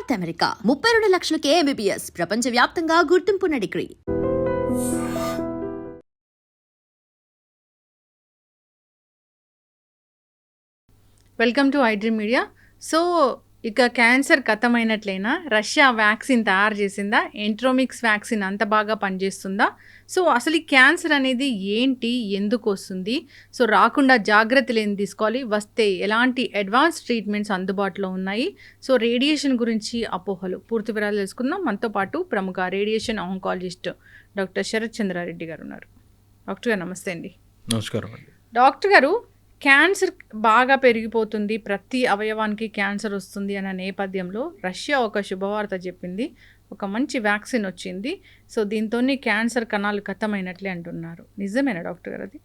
North America ముప్పై రెండు లక్షలకే MBBS ప్రపంచ వ్యాప్తంగా గుర్తింపున్న degree. Welcome to iDream media so ఇక క్యాన్సర్ కథమైనట్లయినా రష్యా వ్యాక్సిన్ తయారు చేసిందా? ఎంట్రోమిక్స్ వ్యాక్సిన్ అంత బాగా పనిచేస్తుందా? సో అసలు ఈ క్యాన్సర్ అనేది ఏంటి? ఎందుకు వస్తుంది? సో రాకుండా జాగ్రత్తలు ఏం తీసుకోవాలి. వస్తే ఎలాంటి అడ్వాన్స్ ట్రీట్మెంట్స్ అందుబాటులో ఉన్నాయి? సో రేడియేషన్ గురించి అపోహలు. పూర్తి వివరాలు తెలుసుకుందాం. మనతో పాటు ప్రముఖ radiation oncologist doctor Sharath Chandrareddy గారు ఉన్నారు. డాక్టర్ గారు నమస్తే అండి. నమస్కారం డాక్టర్ గారు క్యాన్సర్ బాగా పెరిగిపోతుంది ప్రతి అవయవానికి క్యాన్సర్ వస్తుంది అన్న నేపథ్యంలో రష్యా ఒక శుభవార్త చెప్పింది. ఒక మంచి వ్యాక్సిన్ వచ్చింది. సో దీంతో క్యాన్సర్ కణాలు ఖతమైనట్లే అంటున్నారు. నిజమేనా డాక్టర్ గారు అది?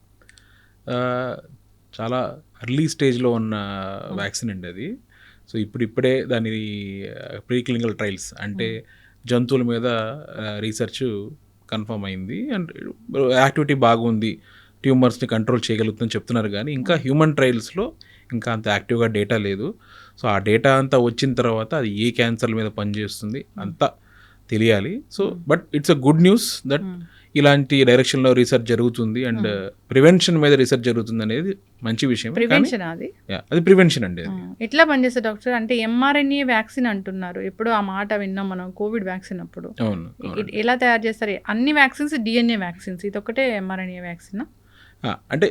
చాలా అర్లీ స్టేజ్లో ఉన్న వ్యాక్సిన్ అండి అది. సో ఇప్పుడు ఇప్పుడే దాని ప్రీ క్లినికల్ ట్రయల్స్ అంటే జంతువుల మీద రీసెర్చ్ కన్ఫర్మ్ అయింది. అండ్ యాక్టివిటీ బాగుంది. ట్యూమర్స్ని కంట్రోల్ చేయగలుగుతుందని చెప్తున్నారు కానీ ఇంకా హ్యూమన్ ట్రయల్స్లో ఇంకా అంత యాక్టివ్గా డేటా లేదు. సో ఆ డేటా అంతా వచ్చిన తర్వాత అది ఏ క్యాన్సర్ల మీద పనిచేస్తుంది అంతా తెలియాలి. So but it's a good news that ఇలాంటి డైరెక్షన్లో రీసెర్చ్ జరుగుతుంది అండ్ ప్రివెన్షన్ మీద రీసెర్చ్ జరుగుతుంది అనేది మంచి విషయం ప్రివెన్షన్ అది? అది ప్రివెన్షన్ అండి. ఎట్లా పనిచేస్తుంది డాక్టర్? అంటే ఎంఆర్ఎన్ఏ వ్యాక్సిన్ అంటున్నారు. ఎప్పుడు ఆ మాట విన్నాం మనం కోవిడ్ వ్యాక్సిన్ అప్పుడు. ఎలా తయారు చేస్తారు? అన్ని వ్యాక్సిన్స్ డిఎన్ఏ వ్యాక్సిన్స్. ఇది ఒకటే ఎంఆర్ఎన్ఏ వ్యాక్సిన్? అంటే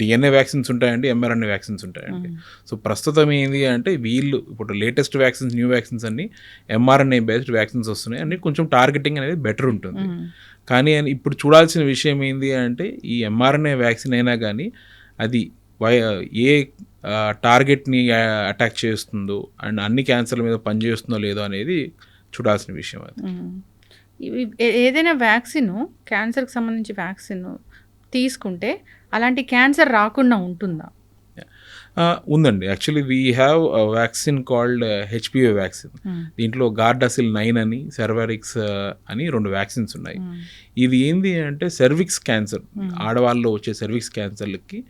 డిఎన్ఏ వ్యాక్సిన్స్ ఉంటాయండి ఎంఆర్ఎన్ఏ వ్యాక్సిన్స్ ఉంటాయండి. సో ప్రస్తుతం ఏంది అంటే వీళ్ళు ఇప్పుడు లేటెస్ట్ వ్యాక్సిన్స్ న్యూ వ్యాక్సిన్స్ అన్ని ఎంఆర్ఎన్ఏ బేస్డ్ వ్యాక్సిన్స్ వస్తున్నాయి. అన్ని కొంచెం టార్గెటింగ్ అనేది బెటర్ ఉంటుంది. కానీ ఇప్పుడు చూడాల్సిన విషయం ఏంది అంటే ఈ ఎంఆర్ఎన్ఏ వ్యాక్సిన్ అయినా కానీ అది వై ఏ టార్గెట్ని అటాక్ చేస్తుందో అండ్ అన్ని క్యాన్సర్ల మీద పనిచేస్తుందో లేదో అనేది చూడాల్సిన విషయం అది. ఏదైనా వ్యాక్సిన్ క్యాన్సర్కి సంబంధించి వ్యాక్సిన్ తీసుకుంటే అలాంటి క్యాన్సర్ రాకుండా ఉంటుందా? ఉందండి. Actually we have vaccine called HPV vaccine. దీంట్లో గార్డాసిల్ నైన్ అని సెర్వారిక్స్ అని రెండు వ్యాక్సిన్స్ ఉన్నాయి. ఇది ఏంది అంటే సెర్విక్స్ క్యాన్సర్. ఆడవాళ్ళలో వచ్చే cervix క్యాన్సర్లకి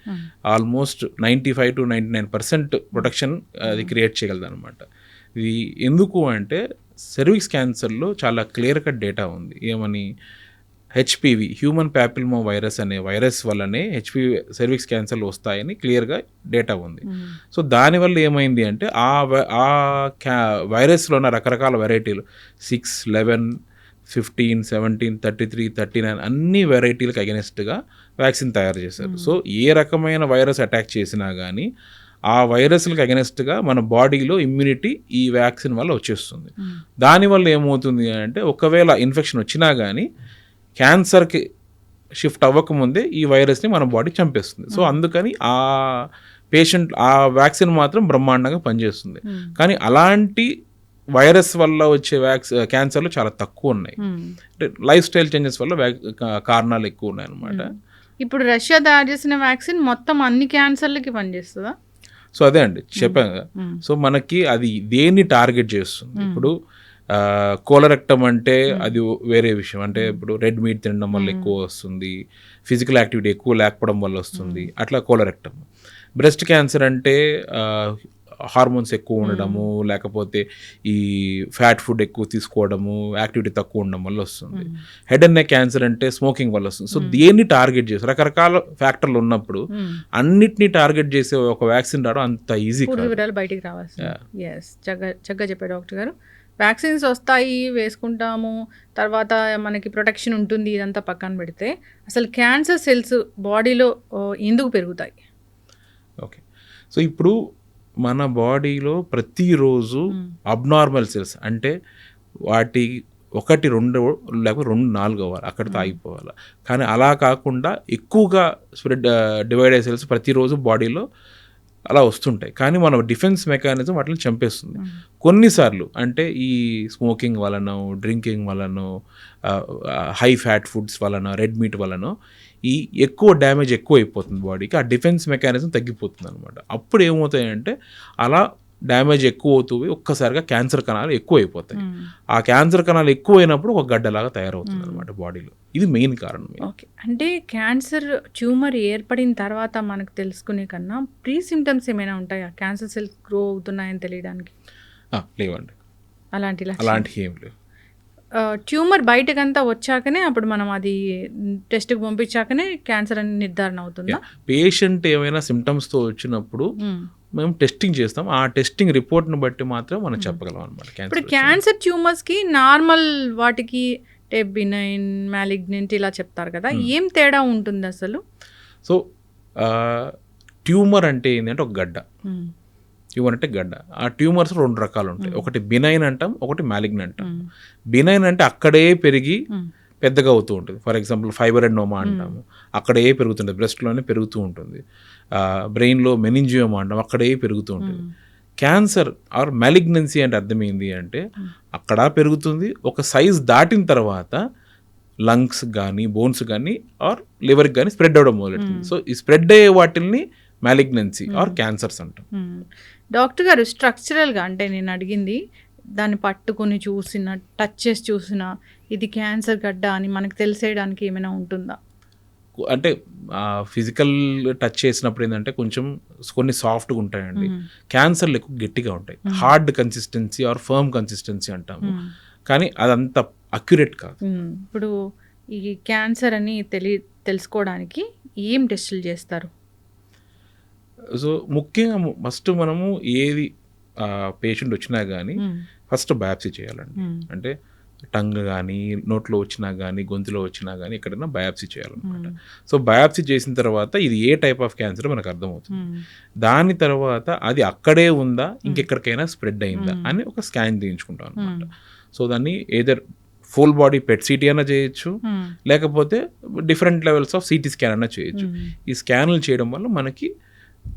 almost ninety five to ninety nine percent protection అది క్రియేట్ చేయగలదు అనమాట ఇది ఎందుకు అంటే సెర్విక్స్ క్యాన్సర్లో చాలా క్లియర్ కట్ డేటా ఉంది. ఏమని? హెచ్పివి హ్యూమన్ ప్యాపిల్మో వైరస్ అనే వైరస్ వల్లనే హెచ్పివి సెర్విక్స్ క్యాన్సర్లు వస్తాయని క్లియర్గా డేటా ఉంది. సో దానివల్ల ఏమైంది అంటే ఆ వై- ఆ క్యా వైరస్లో ఉన్న రకరకాల వెరైటీలు six eleven fifteen seventeen thirty three thirty nine అన్ని వెరైటీలకు అగెనెస్ట్గా వ్యాక్సిన్ తయారు చేశారు. సో ఏ రకమైన వైరస్ అటాక్ చేసినా కానీ ఆ వైరస్లకు అగెనెస్ట్గా మన బాడీలో ఇమ్యూనిటీ ఈ వ్యాక్సిన్ వల్ల వచ్చేస్తుంది. దానివల్ల ఏమవుతుంది అంటే ఒకవేళ ఇన్ఫెక్షన్ వచ్చినా కానీ క్యాన్సర్కి షిఫ్ట్ అవ్వకముందే ఈ వైరస్ని మన బాడీ చంపేస్తుంది. సో అందుకని ఆ పేషెంట్ ఆ వ్యాక్సిన్ మాత్రం బ్రహ్మాండంగా పనిచేస్తుంది. కానీ అలాంటి వైరస్ వల్ల వచ్చే వ్యాక్స్ క్యాన్సర్లు చాలా తక్కువ ఉన్నాయి. అంటే లైఫ్ స్టైల్ చేంజెస్ వల్ల కారణాలు ఎక్కువ ఉన్నాయి అనమాట ఇప్పుడు రష్యా తయారు చేసిన వ్యాక్సిన్ మొత్తం అన్ని క్యాన్సర్లకి పనిచేస్తుందా? సో అదే అండి చెప్పాను సో మనకి అది దేన్ని టార్గెట్ చేస్తుంది? ఇప్పుడు కోలరెక్టమ్ అంటే అది వేరే విషయం. అంటే ఇప్పుడు రెడ్ మీట్ తినడం వల్ల ఎక్కువ వస్తుంది. ఫిజికల్ యాక్టివిటీ ఎక్కువ లేకపోవడం వల్ల వస్తుంది. అట్లా కోలరెక్టమ్ బ్రెస్ట్ క్యాన్సర్ అంటే హార్మోన్స్ ఎక్కువ ఉండడము లేకపోతే ఈ ఫ్యాట్ ఫుడ్ ఎక్కువ తీసుకోవడము యాక్టివిటీ తక్కువ ఉండడం వల్ల వస్తుంది. హెడ్ అండ్ నెక్ క్యాన్సర్ అంటే స్మోకింగ్ వల్ల వస్తుంది. సో దేన్ని టార్గెట్ చేసి రకరకాల ఫ్యాక్టర్లు ఉన్నప్పుడు అన్నిటినీ టార్గెట్ చేసే ఒక వ్యాక్సిన్ రావడం అంత ఈజీ బయటికి చక్కగా చక్కగా చెప్పారు డాక్టర్ గారు. వ్యాక్సిన్స్ వస్తాయి వేసుకుంటాము. తర్వాత మనకి ప్రొటెక్షన్ ఉంటుంది ఇదంతా పక్కన పెడితే. అసలు క్యాన్సర్ సెల్స్ బాడీలో ఎందుకు పెరుగుతాయి? ఓకే సో ఇప్పుడు మన బాడీలో ప్రతిరోజు అబ్నార్మల్ సెల్స్ అంటే వాటి ఒకటి రెండు లేకపోతే రెండు నాలుగు అవ్వాలి. అక్కడితో ఆగిపోవాలి. కానీ అలా కాకుండా ఎక్కువగా స్ప్రెడ్ డివైడ్ అయ్యే సెల్స్ ప్రతిరోజు బాడీలో అలా వస్తుంటాయి. కానీ మన డిఫెన్స్ మెకానిజం వాటిని చంపేస్తుంది. కొన్నిసార్లు అంటే ఈ స్మోకింగ్ వలనో డ్రింకింగ్ వలనో హై ఫ్యాట్ ఫుడ్స్ వలన రెడ్ మీట్ వలనో ఈ ఎక్కువ డ్యామేజ్ ఎక్కువ అయిపోతుంది బాడీకి. ఆ డిఫెన్స్ మెకానిజం తగ్గిపోతుంది అనమాట అప్పుడు ఏమవుతాయంటే అలా డ్యామేజ్ ఎక్కువ అవుతుంది ఒక్కసారిగా క్యాన్సర్ కణాలు ఎక్కువ అయిపోతాయి ఆ క్యాన్సర్ కణాలు ఎక్కువ అయినప్పుడు ఒక గడ్డలాగా తయారవుతుంది అనమాట బాడీలో. ఇది మెయిన్ కారణం ఓకే అంటే క్యాన్సర్ ట్యూమర్ ఏర్పడిన తర్వాత మనకు తెలుసుకునే కన్నా ప్రీ సిమ్టమ్స్ ఏమైనా ఉంటాయా? క్యాన్సర్ సెల్స్ గ్రో అవుతున్నాయని తెలియడానికి? లేవండి. అలాంటి అలాంటివి ఏం లేవు. ట్యూమర్ బయటకంతా వచ్చాకనే అప్పుడు మనం అది టెస్ట్కి పంపించాకనే క్యాన్సర్ అని నిర్ధారణ అవుతుందా? పేషెంట్ ఏమైనా సిమ్టమ్స్తో వచ్చినప్పుడు మ్మ్. టెస్టింగ్ చేస్తాం. ఆ టెస్టింగ్ రిపోర్ట్ని బట్టి మాత్రం మనం చెప్పగలం అనమాట ఇప్పుడు క్యాన్సర్ ట్యూమర్స్కి నార్మల్ వాటికి టెబినైన్ మ్యాలిగ్నెంట్ ఇలా చెప్తారు కదా. ఏం తేడా ఉంటుంది అసలు? సో ట్యూమర్ అంటే ఏంటంటే ఒక గడ్డ. ట్యూమర్ అంటే గడ్డ. ఆ ట్యూమర్స్ రెండు రకాలు ఉంటాయి. ఒకటి బినైన్ అంటాం ఒకటి మ్యాలిగ్న్ అంటాం. బినైన్ అంటే అక్కడే పెరిగి. పెద్దగా అవుతూ ఉంటుంది. For example fibroadenoma అంటాము. అక్కడే పెరుగుతుంటుంది. బ్రెస్ట్లోనే పెరుగుతూ ఉంటుంది. బ్రెయిన్లో మెనింజియోమా అంటాం అక్కడే పెరుగుతూ ఉంటుంది. క్యాన్సర్ ఆర్ మ్యాలిగ్నెన్సీ అంటే అర్థమైంది అంటే అక్కడ పెరుగుతుంది. ఒక సైజ్ దాటిన తర్వాత లంగ్స్ కానీ బోన్స్ కానీ ఆర్ లివర్కి కానీ స్ప్రెడ్ అవ్వడం మొదలెడుతుంది. సో ఈ స్ప్రెడ్ అయ్యే వాటిల్ని మ్యాలిగ్నెన్సీ ఆర్ క్యాన్సర్స్ అంటాం. డాక్టర్ గారు స్ట్రక్చరల్గా అంటే నేను అడిగింది దాన్ని పట్టుకొని చూసిన టచ్ చేసి చూసిన ఇది క్యాన్సర్ గడ్డ అని మనకు తెలిసేయడానికి ఏమైనా ఉంటుందా? అంటే ఫిజికల్ టచ్ చేసినప్పుడు ఏంటంటే కొంచెం కొన్ని సాఫ్ట్గా ఉంటాయండి. క్యాన్సర్లు ఎక్కువ గట్టిగా ఉంటాయి. Hard consistency or firm consistency అంటాము. కానీ అదంత అక్యురేట్ కాదు. ఇప్పుడు ఈ క్యాన్సర్ అని తెలి తెలుసుకోవడానికి ఏం టెస్టులు చేస్తారు? సో ముఖ్యంగా ఫస్ట్ మనము ఏది పేషెంట్ వచ్చినా కానీ. ఫస్ట్ బయాప్సీ చేయాలండి. మ్మ్. అంటే టంగ్ కానీ నోట్లో వచ్చినా కానీ గొంతులో వచ్చినా కానీ ఎక్కడైనా బయాప్సీ చేయాలన్నమాట. సో బయాప్సీ చేసిన తర్వాత ఇది ఏ టైప్ ఆఫ్ క్యాన్సర్ మనకు అర్థమవుతుంది. మ్మ్. దాని తర్వాత అది అక్కడే ఉందా ఇంకెక్కడికైనా స్ప్రెడ్ అయిందా అని ఒక స్కాన్ చేయించుకుంటాం అనమాట సో దాన్ని either full body PET CT అయినా చేయొచ్చు. లేకపోతే different levels of CT scan అయినా చేయొచ్చు. ఈ స్కాన్లు చేయడం వల్ల మనకి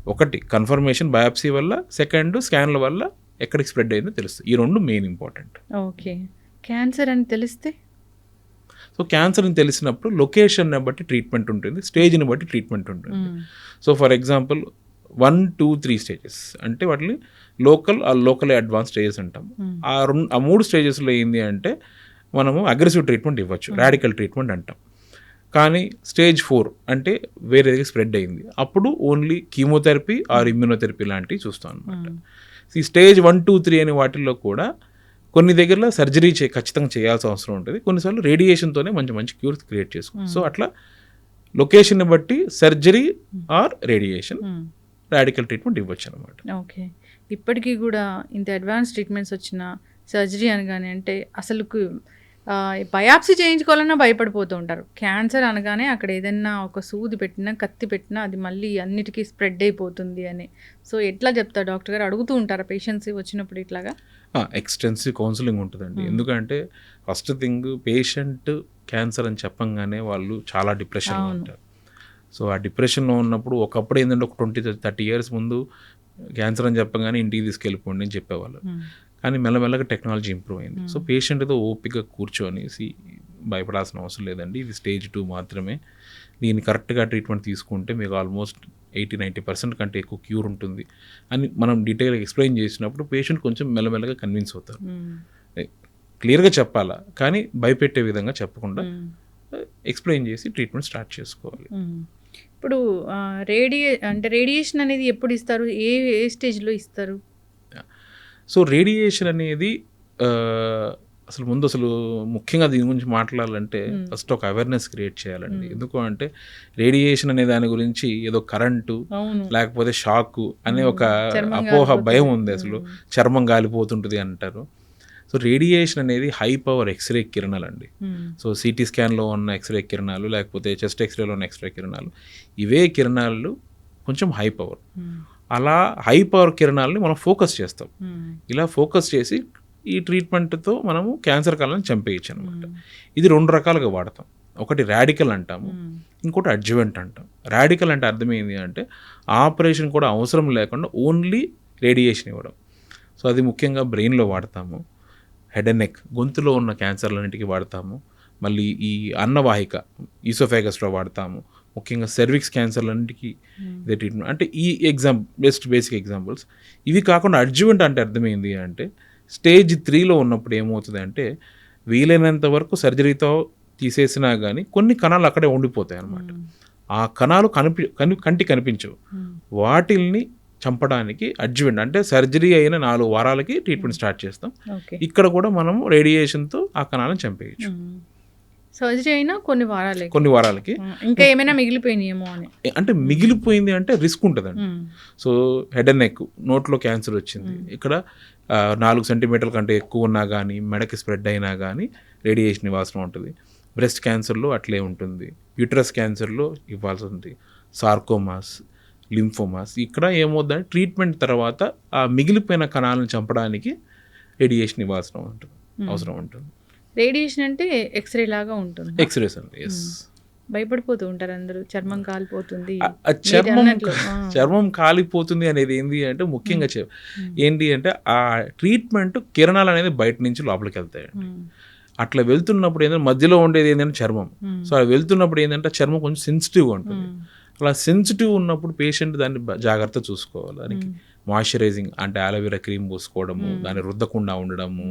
ఒకటి కన్ఫర్మేషన్ బయాప్సీ వల్ల సెకండ్ స్కాన్ల వల్ల ఎక్కడికి స్ప్రెడ్ అయిందో తెలుస్తుంది. ఈ రెండు మెయిన్ ఇంపార్టెంట్ ఓకే. క్యాన్సర్ అని తెలిస్తే? సో క్యాన్సర్ అని తెలిసినప్పుడు లొకేషన్ని బట్టి ట్రీట్మెంట్ ఉంటుంది. స్టేజ్ని బట్టి ట్రీట్మెంట్ ఉంటుంది. So for example one two three stages అంటే వాటిని లోకల్ ఆ లోకల్ అడ్వాన్స్ స్టేజెస్ అంటాం. ఆ రెండు ఆ మూడు స్టేజెస్లో ఏంది అంటే మనము అగ్రెసివ్ ట్రీట్మెంట్ ఇవ్వచ్చు. రాడికల్ ట్రీట్మెంట్ అంటాం. కానీ స్టేజ్ ఫోర్ అంటే వేరే స్ప్రెడ్ అయింది. అప్పుడు ఓన్లీ కీమోథెరపీ ఆర్ ఇమ్యూనోథెరపీ లాంటివి చూస్తాం అనమాట. ఈ స్టేజ్ వన్ టూ త్రీ అనే వాటిల్లో కూడా కొన్ని దగ్గరలో సర్జరీ చే ఖచ్చితంగా చేయాల్సిన అవసరం ఉంటుంది. కొన్నిసార్లు రేడియేషన్తోనే మంచి మంచి క్యూర్స్ క్రియేట్ చేసుకోవచ్చు సో అట్లా లొకేషన్ని బట్టి surgery or radiation. Radical treatment ఇవ్వచ్చు అనమాట ఓకే. ఇప్పటికీ కూడా ఇంత అడ్వాన్స్ ట్రీట్మెంట్స్ వచ్చిన సర్జరీ అనగానే అంటే అసలు బయాప్సీ చేయించుకోవాలన్నా భయపడిపోతూ ఉంటారు. క్యాన్సర్ అనగానే అక్కడ ఏదైనా ఒక సూది పెట్టినా కత్తి పెట్టినా అది మళ్ళీ అన్నిటికీ స్ప్రెడ్ అయిపోతుంది అని. సో ఎట్లా చెప్తారు? డాక్టర్ గారు అడుగుతూ ఉంటారా పేషెంట్స్ వచ్చినప్పుడు ఇట్లాగా? ఎక్స్టెన్సివ్ కౌన్సిలింగ్ ఉంటుందండి. ఎందుకంటే ఫస్ట్ థింగ్ పేషెంట్ క్యాన్సర్ అని చెప్పంగానే వాళ్ళు చాలా డిప్రెషన్లో. ఉంటారు. సో ఆ డిప్రెషన్లో ఉన్నప్పుడు ఒకప్పుడు ఏంటంటే ఒక ట్వంటీ థర్టీ ఇయర్స్ ముందు క్యాన్సర్ అని చెప్పగానే ఇంటికి తీసుకెళ్ళిపోండి అని చెప్పేవాళ్ళు. కానీ మెల్లమెల్లగా టెక్నాలజీ ఇంప్రూవ్ అయింది. సో పేషెంట్తో ఓపిక కూర్చొనేసి భయపడాల్సిన అవసరం లేదండి. ఇది స్టేజ్ టూ మాత్రమే. దీన్ని కరెక్ట్గా ట్రీట్మెంట్ తీసుకుంటే మీకు ఆల్మోస్ట్ ఎయిటీ నైంటీ పర్సెంట్ కంటే ఎక్కువ క్యూర్ ఉంటుంది అని మనం డీటెయిల్గా ఎక్స్ప్లెయిన్ చేసినప్పుడు పేషెంట్ కొంచెం మెల్లమెల్లగా కన్విన్స్ అవుతారు. మ్మ్. క్లియర్గా చెప్పాలా? కానీ భయపెట్టే విధంగా చెప్పకుండా మ్మ్. ఎక్స్ప్లెయిన్ చేసి ట్రీట్మెంట్ స్టార్ట్ చేసుకోవాలి. ఇప్పుడు రేడియే అంటే రేడియేషన్ అనేది ఎప్పుడు ఇస్తారు? ఏ ఏ స్టేజ్లో ఇస్తారు? సో రేడియేషన్ అనేది అసలు ముందు అసలు ముఖ్యంగా దీని గురించి మాట్లాడాలంటే ఫస్ట్ ఒక అవేర్నెస్ క్రియేట్ చేయాలండి. ఎందుకు అంటే రేడియేషన్ అనే దాని గురించి ఏదో కరెంటు లేకపోతే షాక్ అనే ఒక అపోహ. భయం ఉంది అసలు. చర్మం గాలిపోతుంటుంది అంటారు. సో రేడియేషన్ అనేది హై పవర్ ఎక్స్రే కిరణాలు అండి. సో సిటీ స్కాన్లో ఉన్న ఎక్స్రే కిరణాలు లేకపోతే చెస్ట్ ఎక్స్రేలో ఉన్న ఎక్స్రే కిరణాలు ఇవే కిరణాలు కొంచెం హై పవర్. అలా హై పవర్ కిరణాలని మనం ఫోకస్ చేస్తాం. మ్మ్. ఇలా ఫోకస్ చేసి ఈ ట్రీట్మెంట్తో మనము క్యాన్సర్ కాలను చంపేయచ్చు అనమాట ఇది రెండు రకాలుగా వాడతాం. ఒకటి రాడికల్ అంటాము మ్మ్. ఇంకోటి అడ్జువెంట్ అంటాం. రాడికల్ అంటే అర్థమైంది అంటే ఆపరేషన్ కూడా అవసరం లేకుండా ఓన్లీ రేడియేషన్ ఇవ్వడం. సో అది ముఖ్యంగా బ్రెయిన్లో వాడతాము హెడ్ అండ్ నెక్ గొంతులో ఉన్న క్యాన్సర్లన్నిటికీ వాడతాము మళ్ళీ ఈ అన్నవాహిక ఈసోఫాగస్లో వాడతాము ముఖ్యంగా సెర్విక్స్ క్యాన్సర్లన్నిటికీ ఇదే ట్రీట్మెంట్ అంటే ఈ ఎగ్జామ్ బెస్ట్ బేసిక్ ఎగ్జాంపుల్స్ ఇవి కాకుండా అడ్జువెంట్ అంటే అర్థమైంది అంటే స్టేజ్ త్రీలో ఉన్నప్పుడు ఏమవుతుంది అంటే వీలైనంత వరకు సర్జరీతో తీసేసినా కానీ కొన్ని కణాలు అక్కడే ఉండిపోతాయి అన్నమాట. ఆ కణాలు కనిపి కని కంటి కనిపించవు. మ్మ్. వాటిల్ని చంపడానికి అడ్జువెంట్ అంటే సర్జరీ అయిన నాలుగు వారాలకి ట్రీట్మెంట్ స్టార్ట్ చేస్తాం. ఇక్కడ కూడా మనం రేడియేషన్తో ఆ కణాలను చంపేయచ్చు. సర్జరీ అయినా కొన్ని వారాలే. కొన్ని వారాలకి. ఇంకా ఏమైనా మిగిలిపోయినాయేమో అని. అంటే మిగిలిపోయింది అంటే రిస్క్ ఉంటుందండి. సో హెడ్ అండ్ నెక్ నోట్లో క్యాన్సర్ వచ్చింది. ఇక్కడ నాలుగు సెంటీమీటర్ల కంటే ఎక్కువ ఉన్నా కానీ మెడకి స్ప్రెడ్ అయినా కానీ రేడియేషన్ ఇవ్వాల్సిన ఉంటుంది. బ్రెస్ట్ క్యాన్సర్లో అట్లే ఉంటుంది. యూట్రస్ క్యాన్సర్లో ఇవ్వాల్సి ఉంది సార్కోమాస్ లింఫోమాస్. ఇక్కడ ఏమవుతుందంటే ట్రీట్మెంట్ తర్వాత ఆ మిగిలిపోయిన కణాలను చంపడానికి రేడియేషన్ ఇవ్వాల్సిన ఉంటుంది అవసరం ఉంటుంది. రేడియేషన్ అంటే ఎక్స్రే లాగా ఉంటుంది. ఎక్స్రేస్ అండి ఎస్ భయపడిపోతూ ఉంటారు అందరూ. చర్మం కాలిపోతుంది. చర్మం. చర్మం కాలిపోతుంది అనేది ఏంటి అంటే ముఖ్యంగా ఏంటి అంటే ఆ ట్రీట్మెంట్ కిరణాలు అనేది బయట నుంచి లోపలికి వెళ్తాయి ఉమ్, అట్లా వెళ్తున్నప్పుడు ఏంటంటే మధ్యలో ఉండేది ఏంటంటే చర్మం. సో అలా వెళ్తున్నప్పుడు ఏంటంటే చర్మం కొంచెం సెన్సిటివ్గా ఉంటుంది. అలా సెన్సిటివ్ ఉన్నప్పుడు పేషెంట్ దాన్ని జాగ్రత్త చూసుకోవాలి దానికి. మాయిశ్చరైజింగ్ అంటే అలోవెరా క్రీమ్ పూసుకోవడము దాన్ని రుద్దకుండా ఉండడము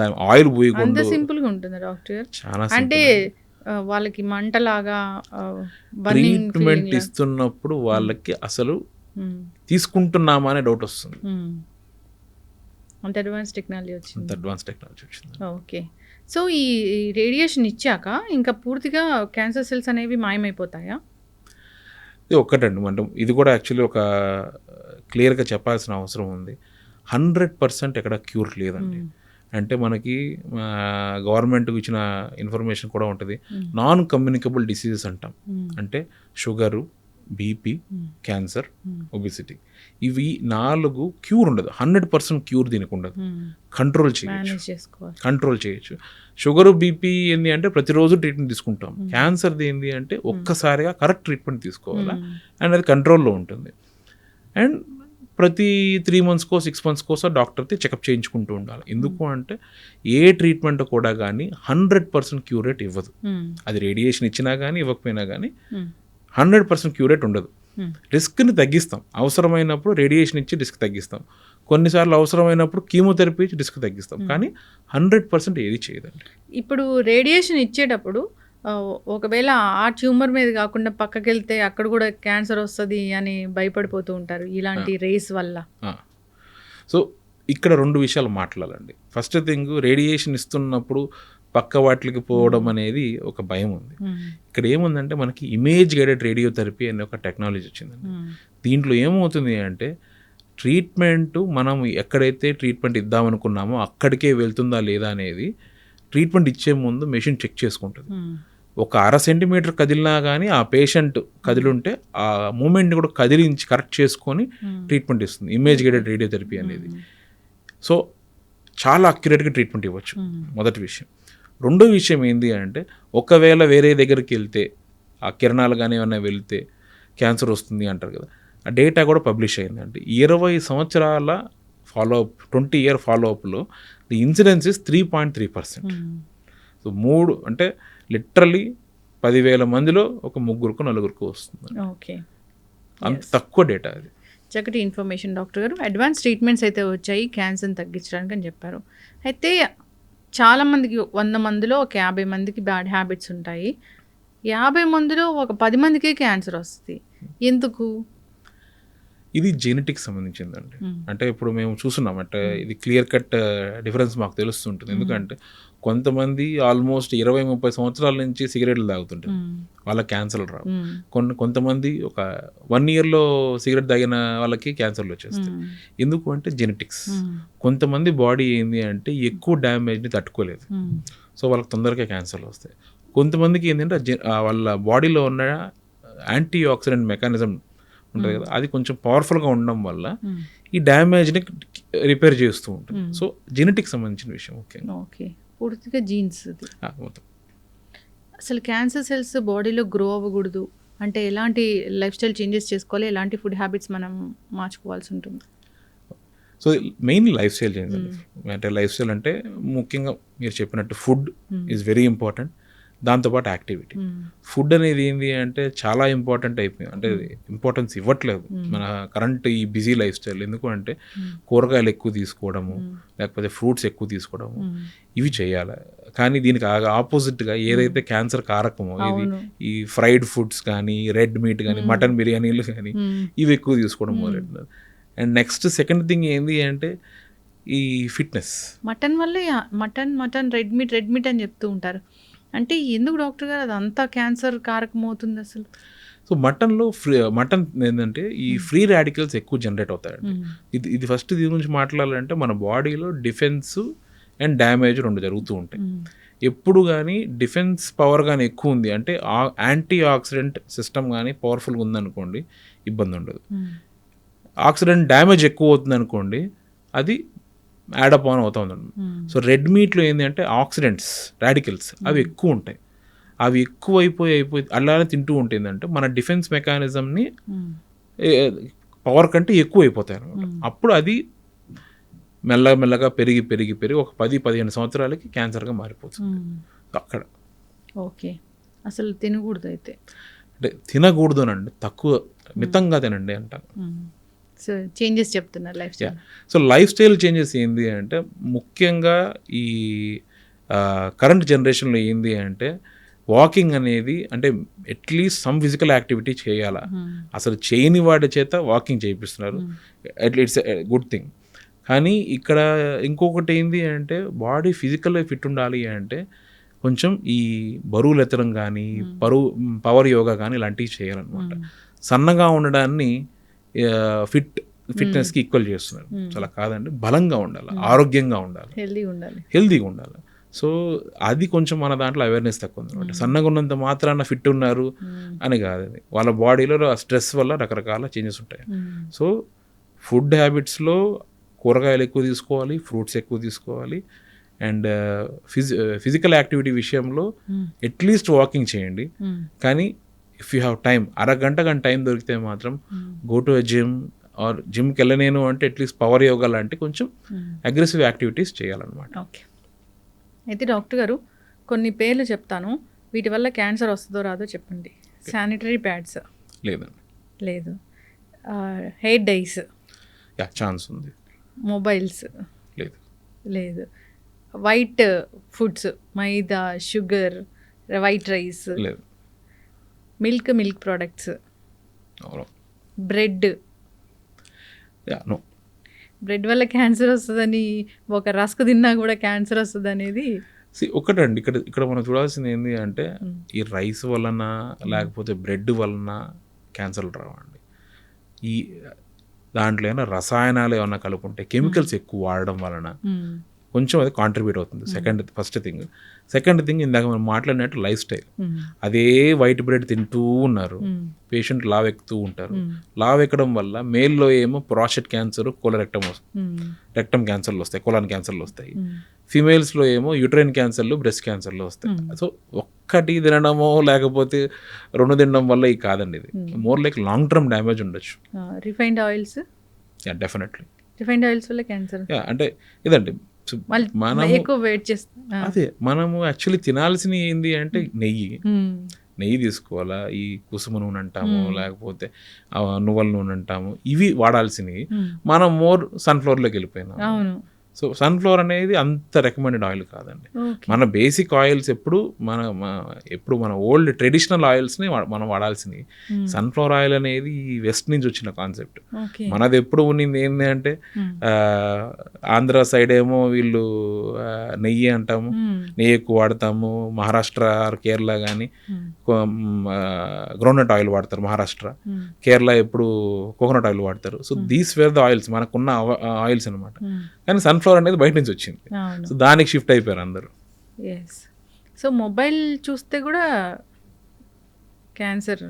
దాని ఆయిల్ పోయకుండా సింపుల్గా ఉంటుంది డాక్టర్. చాలా అంటే వాళ్ళకి మంటలాగా ట్రీట్మెంట్ ఇస్తున్నప్పుడు వాళ్ళకి అసలు తీసుకుంటున్నామా అనే డౌట్ వస్తుంది. అంత అడ్వాన్స్ టెక్నాలజీ అంత వచ్చింది అడ్వాన్స్ టెక్నాలజీ వచ్చింది. ఓకే. సో ఈ రేడియేషన్ ఇచ్చాక ఇంకా పూర్తిగా క్యాన్సర్ సెల్స్ అనేవి మాయమైపోతాయా? ఇది ఒక్కటండి. అంటే ఇది కూడా యాక్చువల్లీ ఒక క్లియర్గా చెప్పాల్సిన అవసరం ఉంది. హండ్రెడ్ పర్సెంట్ ఎక్కడ క్యూర్ లేదండి. అంటే మనకి గవర్నమెంట్ ఇచ్చిన ఇన్ఫర్మేషన్ కూడా ఉంటుంది. నాన్ కమ్యూనికబుల్ డిసీజెస్ అంటాం. అంటే షుగరు బీపీ క్యాన్సర్ ఒబిసిటీ. ఇవి నాలుగు క్యూర్ ఉండదు. హండ్రెడ్ పర్సెంట్ క్యూర్ దీనికి ఉండదు. కంట్రోల్ చేయొచ్చు. కంట్రోల్ చేయొచ్చు. షుగర్ బీపీ ఏంటి అంటే ప్రతిరోజు ట్రీట్మెంట్ తీసుకుంటాం. క్యాన్సర్ ఏంటి అంటే ఒక్కసారిగా కరెక్ట్ ట్రీట్మెంట్ తీసుకోవాలా? అండ్ అది కంట్రోల్లో ఉంటుంది. అండ్ ప్రతి త్రీ మంత్స్కో సిక్స్ మంత్స్కోసో డాక్టర్తో చెకప్ చేయించుకుంటూ ఉండాలి. ఎందుకు అంటే ఏ ట్రీట్మెంట్ కూడా కానీ హండ్రెడ్ పర్సెంట్ క్యూర్ రేట్ ఇవ్వదు అది రేడియేషన్ ఇచ్చినా కానీ ఇవ్వకపోయినా కానీ హండ్రెడ్ పర్సెంట్ క్యూర్ రేట్ ఉండదు రిస్క్ని తగ్గిస్తాం. అవసరమైనప్పుడు రేడియేషన్ ఇచ్చి రిస్క్ తగ్గిస్తాం. కొన్నిసార్లు అవసరమైనప్పుడు కీమోథెరపీ ఇచ్చి రిస్క్ తగ్గిస్తాం. కానీ హండ్రెడ్ పర్సెంట్ ఏది చేయదండి. ఇప్పుడు రేడియేషన్ ఇచ్చేటప్పుడు ఒకవేళ ఆ ట్యూమర్ మీద కాకుండా పక్కకి వెళ్తే అక్కడ కూడా క్యాన్సర్ వస్తుంది అని భయపడిపోతూ ఉంటారు ఇలాంటి రేస్ వల్ల. సో ఇక్కడ రెండు విషయాలు మాట్లాడాలండి. ఫస్ట్ థింగ్ రేడియేషన్ ఇస్తున్నప్పుడు పక్క వాటికి పోవడం అనేది ఒక భయం ఉంది. ఇక్కడ ఏముందంటే మనకి ఇమేజ్ గైడెడ్ రేడియోథెరపీ అనే ఒక టెక్నాలజీ వచ్చిందండి. దీంట్లో ఏమవుతుంది అంటే ట్రీట్మెంట్ మనం ఎక్కడైతే ట్రీట్మెంట్ ఇద్దామనుకున్నామో అక్కడికే వెళ్తుందా లేదా అనేది ట్రీట్మెంట్ ఇచ్చే ముందు మెషిన్ చెక్ చేసుకుంటుంది. ఒక అర సెంటీమీటర్ కదిలినా కానీ ఆ పేషెంట్ కదిలుంటే ఆ మూమెంట్ కూడా కదిలించి కరెక్ట్ చేసుకొని ట్రీట్మెంట్ ఇస్తుంది. ఇమేజ్ గైడెడ్ రేడియోథెరపీ అనేది. సో చాలా అక్యురేట్గా ట్రీట్మెంట్ ఇవ్వచ్చు. మొదటి విషయం. రెండో విషయం ఏంటి అంటే ఒకవేళ వేరే దగ్గరికి వెళ్తే ఆ కిరణాలు కానీ ఏమైనా వెళ్తే క్యాన్సర్ వస్తుంది అంటారు కదా ఆ డేటా కూడా పబ్లిష్ అయిందండి. ఇరవై సంవత్సరాల follow up twenty year ఫాలోఅప్లో the incidence is three point three percent. So మూడు అంటే లిటరలీ పదివేల మందిలో ఒక ముగ్గురుకు నలుగురికి వస్తుంది ఓకే. అంత తక్కువ డేటా అది. చక్కటి ఇన్ఫర్మేషన్ డాక్టర్ గారు. అడ్వాన్స్ ట్రీట్మెంట్స్ అయితే వచ్చాయి క్యాన్సర్ని తగ్గించడానికి అని చెప్పారు. అయితే చాలా మందికి వంద మందిలో ఒక యాభై మందికి బ్యాడ్ హ్యాబిట్స్ ఉంటాయి. యాభై మందిలో ఒక పది మందికే క్యాన్సర్ వస్తుంది. ఎందుకు? ఇది జెనెటిక్ సంబంధించిందండి. అంటే ఇప్పుడు మేము చూస్తున్నాం అంటే ఇది క్లియర్ కట్ డిఫరెన్స్ మాకు తెలుస్తుంటుంది. ఎందుకంటే కొంతమంది ఆల్మోస్ట్ ఇరవై ముప్పై సంవత్సరాల నుంచి సిగరెట్లు తాగుతుంటారు. వాళ్ళకి క్యాన్సర్లు రావు. కొన్ని కొంతమంది ఒక వన్ ఇయర్లో సిగరెట్ తాగిన వాళ్ళకి క్యాన్సర్లు వచ్చేస్తాయి. ఎందుకు అంటే జెనెటిక్స్. కొంతమంది బాడీ ఏంది అంటే ఎక్కువ డ్యామేజ్ని తట్టుకోలేదు. సో వాళ్ళకి తొందరగా క్యాన్సర్లు వస్తాయి. కొంతమందికి ఏంటంటే వాళ్ళ బాడీలో ఉన్న యాంటీ ఆక్సిడెంట్ మెకానిజం ఉంటుంది కదా అది కొంచెం పవర్ఫుల్గా ఉండడం వల్ల ఈ డ్యామేజ్ని రిపేర్ చేస్తూ ఉంటుంది. సో జెనెటిక్ సంబంధించిన విషయం ముఖ్యంగా. ఓకే. పూర్తిగా జీన్స్ అసలు క్యాన్సర్ సెల్స్ బాడీలో గ్రో అవ్వకూడదు. అంటే ఎలాంటి లైఫ్ స్టైల్ చేంజెస్ చేసుకోవాలి ఎలాంటి ఫుడ్ హ్యాబిట్స్ మనం మార్చుకోవాల్సి ఉంటుంది. So main lifestyle change అంటే లైఫ్ స్టైల్ అంటే ముఖ్యంగా మీరు చెప్పినట్టు ఫుడ్ ఈజ్ వెరీ ఇంపార్టెంట్. దాంతోపాటు యాక్టివిటీ. ఫుడ్ అనేది ఏంటి అంటే చాలా ఇంపార్టెంట్ అయిపోయింది అంటే ఇంపార్టెన్స్ ఇవ్వట్లేదు. మన కరెంట్ ఈ బిజీ లైఫ్ స్టైల్. ఎందుకు అంటే కూరగాయలు ఎక్కువ తీసుకోవడము లేకపోతే ఫ్రూట్స్ ఎక్కువ తీసుకోవడము ఇవి చేయాలి. కానీ దీనికి ఆపోజిట్గా ఏదైతే క్యాన్సర్ కారకమో ఇది. ఈ ఫ్రైడ్ ఫుడ్స్ కానీ రెడ్ మీట్ కానీ మటన్ బిర్యానీలు కానీ ఇవి ఎక్కువ తీసుకోవడం మొదలెట్టినారు అండ్ నెక్స్ట్ సెకండ్ థింగ్ ఏంది అంటే ఈ ఫిట్నెస్. మటన్ వల్లే mutton mutton red meat red meat అని చెప్తూ ఉంటారు. అంటే ఎందుకు డాక్టర్ గారు అది అంతా క్యాన్సర్ కారకం అవుతుంది అసలు? సో మటన్లో ఫ్రీ మటన్ ఏంటంటే ఈ ఫ్రీ రాడికల్స్ ఎక్కువ జనరేట్ అవుతాయండి. ఇది ఇది ఫస్ట్ దీని గురించి మాట్లాడాలంటే మన బాడీలో డిఫెన్స్ అండ్ డ్యామేజ్ రెండు జరుగుతూ ఉంటాయి. ఎప్పుడు కానీ డిఫెన్స్ పవర్ కానీ ఎక్కువ ఉంది అంటే యాంటీ ఆక్సిడెంట్ సిస్టమ్ కానీ పవర్ఫుల్గా ఉందనుకోండి ఇబ్బంది ఉండదు. ఆక్సిడెంట్ డ్యామేజ్ ఎక్కువ అవుతుంది అనుకోండి అది యాడప్ ఆన్ అవుతా ఉందండి. సో రెడ్ మీట్లో ఏంటి అంటే ఆక్సిడెంట్స్ రాడికల్స్ అవి ఎక్కువ ఉంటాయి. అవి ఎక్కువ అయిపోయి అయిపోయి అలానే తింటూ ఉంటుందంటే మన డిఫెన్స్ మెకానిజంని పవర్ కంటే ఎక్కువ అయిపోతాయి అనమాట అప్పుడు అది మెల్లగా మెల్లగా పెరిగి పెరిగి పెరిగి ఒక పది పదిహేను సంవత్సరాలకి క్యాన్సర్గా మారిపోతుంది. అక్కడ. ఓకే. అసలు తినకూడదు అయితే. అంటే తినకూడదు అనండి. తక్కువ మితంగా తినండి అంటాను. సో చేంజెస్ చెప్తున్నారు life yeah so life style changes ఏంది అంటే ముఖ్యంగా ఈ కరెంట్ జనరేషన్లో ఏంది అంటే వాకింగ్ అనేది అంటే అట్లీస్ట్ సమ్ ఫిజికల్ యాక్టివిటీ చేయాలా. అసలు చేయని వాడి చేత వాకింగ్ చేయిస్తున్నారు ఇట్స్ గుడ్ థింగ్ కానీ ఇక్కడ ఇంకొకటి ఏంది అంటే బాడీ ఫిజికల్ ఫిట్ ఉండాలి అంటే కొంచెం ఈ బరువులు ఎత్తడం కానీ పరువు పవర్ యోగా కానీ ఇలాంటివి చేయాలన్నమాట. సన్నగా ఉండడాన్ని ఫిట్ ఫిట్నెస్కి ఈక్వల్ చేస్తున్నారు చాలా కాదండి బలంగా ఉండాలి ఆరోగ్యంగా ఉండాలి. హెల్దీ ఉండాలి. హెల్తీగా ఉండాలి. సో అది కొంచెం మన దాంట్లో అవేర్నెస్ తక్కువ ఉంది అనమాట సన్నగా ఉన్నంత మాత్రాన ఫిట్ ఉన్నారు అని కాదు అది. వాళ్ళ బాడీలో స్ట్రెస్ వల్ల రకరకాల చేంజెస్ ఉంటాయి. సో ఫుడ్ హ్యాబిట్స్లో కూరగాయలు ఎక్కువ తీసుకోవాలి ఫ్రూట్స్ ఎక్కువ తీసుకోవాలి అండ్ ఫిజి ఫిజికల్ యాక్టివిటీ విషయంలో అట్లీస్ట్ వాకింగ్ చేయండి. కానీ ఇఫ్ యూ హ్యావ్ టైం అరగంట గంట టైం దొరికితే మాత్రం గో టు జిమ్ ఆర్ జిమ్కి వెళ్ళలేను అంటే అట్లీస్ట్ పవర్ యోగా లాంటి కొంచెం అగ్రెసివ్ యాక్టివిటీస్ చేయాలన్నమాట. ఓకే అయితే డాక్టర్ గారు కొన్ని పేర్లు చెప్తాను. వీటి వల్ల క్యాన్సర్ వస్తుందో రాదో చెప్పండి. శానిటరీ ప్యాడ్స్ లేదండి. లేదు. హెయిర్ డైస్ ఛాన్స్ ఉంది. మొబైల్స్ లేదు. లేదు. White foods maida sugar white rice లేదు. Milk milk products bread no bread వల్ల క్యాన్సర్ వస్తుందని ఒక రస్క్ తిన్నా కూడా క్యాన్సర్ వస్తుంది అనేది ఒకటండి ఇక్కడ ఇక్కడ మనం చూడాల్సింది ఏంటి అంటే ఈ రైస్ వలన లేకపోతే బ్రెడ్ వలన క్యాన్సర్లు రావండి ఈ దాంట్లో ఏమైనా రసాయనాలు ఏమైనా కలుపుంటే కెమికల్స్ ఎక్కువ వాడడం వలన కొంచెం అది కాంట్రిబ్యూట్ అవుతుంది. Second first thing second thing ఇందాక మనం మాట్లాడినట్టు లైఫ్ స్టైల్ అదే వైట్ బ్రెడ్ తింటూ ఉన్నారు. పేషెంట్ లావ్ ఎక్కుతూ ఉంటారు. లావ్ ఎక్కడం వల్ల మేల్లో ఏమో ప్రాస్టేట్ క్యాన్సర్ కోలరెక్టమ్ వస్తుంది రెక్టమ్ క్యాన్సర్లు వస్తాయి కొలాన్ క్యాన్సర్లు వస్తాయి. ఫిమేల్స్లో ఏమో యూట్రైన్ క్యాన్సర్లు బ్రెస్ట్ క్యాన్సర్లు వస్తాయి. సో ఒక్కటి తినడమో లేకపోతే రెండు తినడం వల్ల ఇది కాదండి ఇది. More like long term damage ఉండొచ్చు. Refined oils yeah definitely refined oils వల్ల క్యాన్సర్ అంటే ఇదండి ఎక్కువ వెయిట్ చేస్తా అదే మనము యాక్చువల్లీ తినాల్సిన ఏంది అంటే నెయ్యి. నెయ్యి తీసుకోవాలా? ఈ కుసుమ నూనె అంటాము లేకపోతే నువ్వుల నూనె అంటాము. ఇవి వాడాల్సినవి. మనం మోర్ సన్ఫ్లవర్లోకి వెళ్ళిపోయినాం. అవును. సో సన్ఫ్లవర్ అనేది అంత రికమెండెడ్ ఆయిల్ కాదండి. మన బేసిక్ ఆయిల్స్ ఎప్పుడు మన ఎప్పుడు మన ఓల్డ్ ట్రెడిషనల్ ఆయిల్స్ని మనం వాడాల్సినవి. సన్ఫ్లవర్ ఆయిల్ అనేది ఈ వెస్ట్ నుంచి వచ్చిన కాన్సెప్ట్. మనది ఎప్పుడు ఉన్నింది ఏంటి అంటే ఆంధ్ర సైడ్ ఏమో వీళ్ళు నెయ్యి అంటాము నెయ్యి ఎక్కువ వాడతాము మహారాష్ట్ర కేరళ కానీ గ్రౌండ్నట్ ఆయిల్ వాడతారు మహారాష్ట్ర. కేరళ ఎప్పుడు కోకోనట్ ఆయిల్ వాడతారు. So these were the oils మనకున్న ఆయిల్స్ అనమాట కానీ సన్ఫ్లవర్ అనేది బయట నుంచి వచ్చింది. సో దానికి షిఫ్ట్ అయిపోయారు అందరూ. సో మొబైల్ చూస్తే కూడా క్యాన్సర్.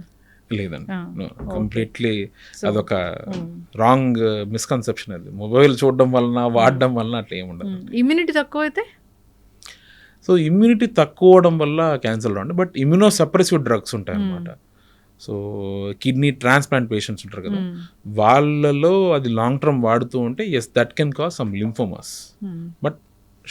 లేదండి. కంప్లీట్లీ అదొక రాంగ్ మిస్కన్సెప్షన్ అది. మొబైల్ చూడడం వలన వాడడం వలన అట్లా ఏముండదు ఇమ్యూనిటీ తక్కువ అయితే? సో ఇమ్యూనిటీ తక్కువ అవడం వల్ల క్యాన్సర్ రాండి బట్ ఇమ్యూనో సప్రెసివ్ డ్రగ్స్ ఉంటాయి అన్నమాట సో కిడ్నీ ట్రాన్స్ప్లాంట్ పేషెంట్స్ ఉంటారు కదా వాళ్ళలో అది లాంగ్ టర్మ్ వాడుతూ ఉంటే yes that can cause some lymphomas but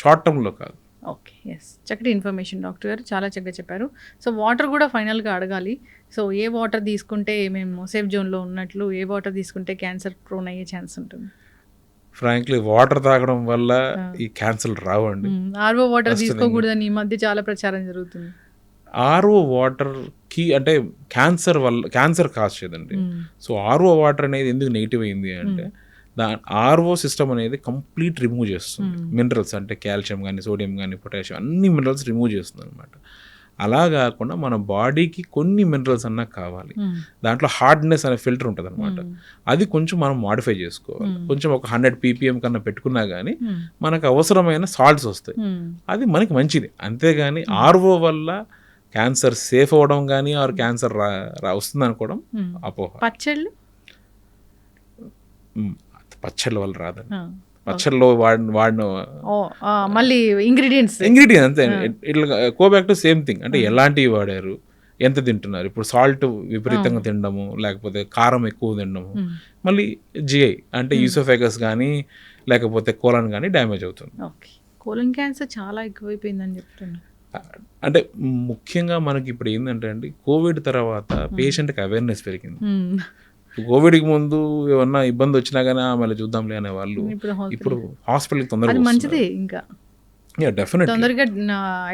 short టర్మ్లో కాదు. ఓకే ఎస్ చక్కటి ఇన్ఫర్మేషన్ డాక్టర్ గారు చాలా చక్కగా చెప్పారు. సో వాటర్ కూడా ఫైనల్గా అడగాలి. సో ఏ వాటర్ తీసుకుంటే మేము సేఫ్ జోన్లో ఉన్నట్లు ఏ వాటర్ తీసుకుంటే క్యాన్సర్ ప్రోన్ అయ్యే ఛాన్స్ ఉంటుంది? ఫ్రాంక్లీ వాటర్ తాగడం వల్ల ఈ క్యాన్సర్ రావండి. ఆర్ఓ వాటర్ తీసుకోకూడదని ఈ మధ్య చాలా ప్రచారం జరుగుతుంది. ఆర్ఓ వాటర్కి అంటే క్యాన్సర్ వల్ల క్యాన్సర్ కాజ్ చేయదండి సో ఆర్ఓ వాటర్ అనేది ఎందుకు నెగిటివ్ అయింది అంటే దా ఆర్ఓ సిస్టమ్ అనేది కంప్లీట్ రిమూవ్ చేస్తుంది. మినరల్స్ అంటే కాల్షియం కానీ సోడియం కానీ పొటాషియం అన్ని మినరల్స్ రిమూవ్ చేస్తుంది అనమాట అలా కాకుండా మన బాడీకి కొన్ని మినరల్స్ అన్నా కావాలి. దాంట్లో హార్డ్నెస్ అనే ఫిల్టర్ ఉంటుంది అనమాట అది కొంచెం మనం మాడిఫై చేసుకోవాలి. కొంచెం ఒక హండ్రెడ్ పీపీఎం కన్నా పెట్టుకున్నా కానీ మనకు అవసరమైన సాల్ట్స్ వస్తాయి. అది మనకి మంచిది. అంతేగాని ఆర్ఓ వల్ల క్యాన్సర్ సేఫ్ అవ్వడం కానీ ఆర్ క్యాన్సర్ రా రా వస్తుంది అనుకోవడం అపోహ. పచ్చళ్ళు? పచ్చళ్ళ వల్ల రాదండి. పచ్చళ్ళలో వాడిన వాడిన మళ్ళీ ఇంగ్రీడియంట్స్. ఇంగ్రీడియంట్ అంతే ఇట్లా go back to same thing. అంటే ఎలాంటివి వాడారు? ఎంత తింటున్నారు? ఇప్పుడు సాల్ట్ విపరీతంగా తినడము లేకపోతే కారం ఎక్కువ తినడము మళ్ళీ జిఐ అంటే యూసోఫెగస్ కానీ లేకపోతే కోలన్ కానీ డ్యామేజ్ అవుతుంది. ఓకే. కోలన్ క్యాన్సర్ చాలా ఎక్కువైపోయిందని చెప్తున్నా. అంటే ముఖ్యంగా మనకి ఇప్పుడు ఏంటంటే అండి కోవిడ్ తర్వాత పేషెంట్కి అవేర్నెస్ పెరిగింది. కోవిడ్కి ముందు ఏమన్నా ఇబ్బంది వచ్చినా కానీ మళ్ళీ చూద్దాంలే అనే వాళ్ళు ఇప్పుడు హాస్పిటల్కి తొందరగా మంచిదే ఇంకా. డెఫినెట్ తొందరగా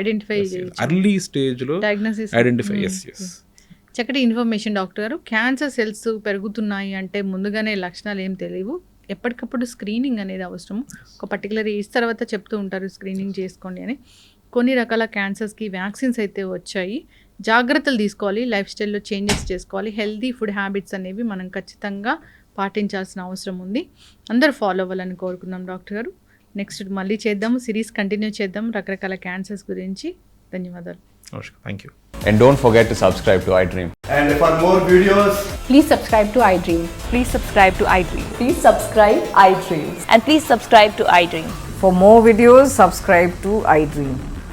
ఐడెంటిఫై అర్లీ స్టేజ్లో డయాగ్నోసిస్ ఐడెంటిఫై ఎస్ ఎస్ చక్కటి ఇన్ఫర్మేషన్ డాక్టర్ గారు. క్యాన్సర్ సెల్స్ పెరుగుతున్నాయి అంటే ముందుగానే లక్షణాలు ఏం తెలియవు. ఎప్పటికప్పుడు స్క్రీనింగ్ అనేది అవసరం ఒక పర్టికులర్ ఏజ్ తర్వాత చెప్తూ ఉంటారు స్క్రీనింగ్ చేసుకోండి అని. కొన్ని రకాల క్యాన్సర్స్కి వ్యాక్సిన్స్ అయితే వచ్చాయి జాగ్రత్తలు తీసుకోవాలి లైఫ్ స్టైల్లో చేంజెస్ చేసుకోవాలి హెల్తీ ఫుడ్ హ్యాబిట్స్ అనేవి మనం ఖచ్చితంగా పాటించాల్సిన అవసరం ఉంది అందరూ ఫాలో అవ్వాలని కోరుకుందాం డాక్టర్ గారు నెక్స్ట్ మళ్ళీ చేద్దాం సిరీస్ కంటిన్యూ చేద్దాం రకరకాల క్యాన్సర్స్ గురించి ధన్యవాదాలు నమస్కారం thank you And don't forget to subscribe to iDream. And for more videos, Please subscribe to iDream. Please subscribe to iDream. Please subscribe iDreams. And please subscribe to iDream. For more videos, subscribe to iDream.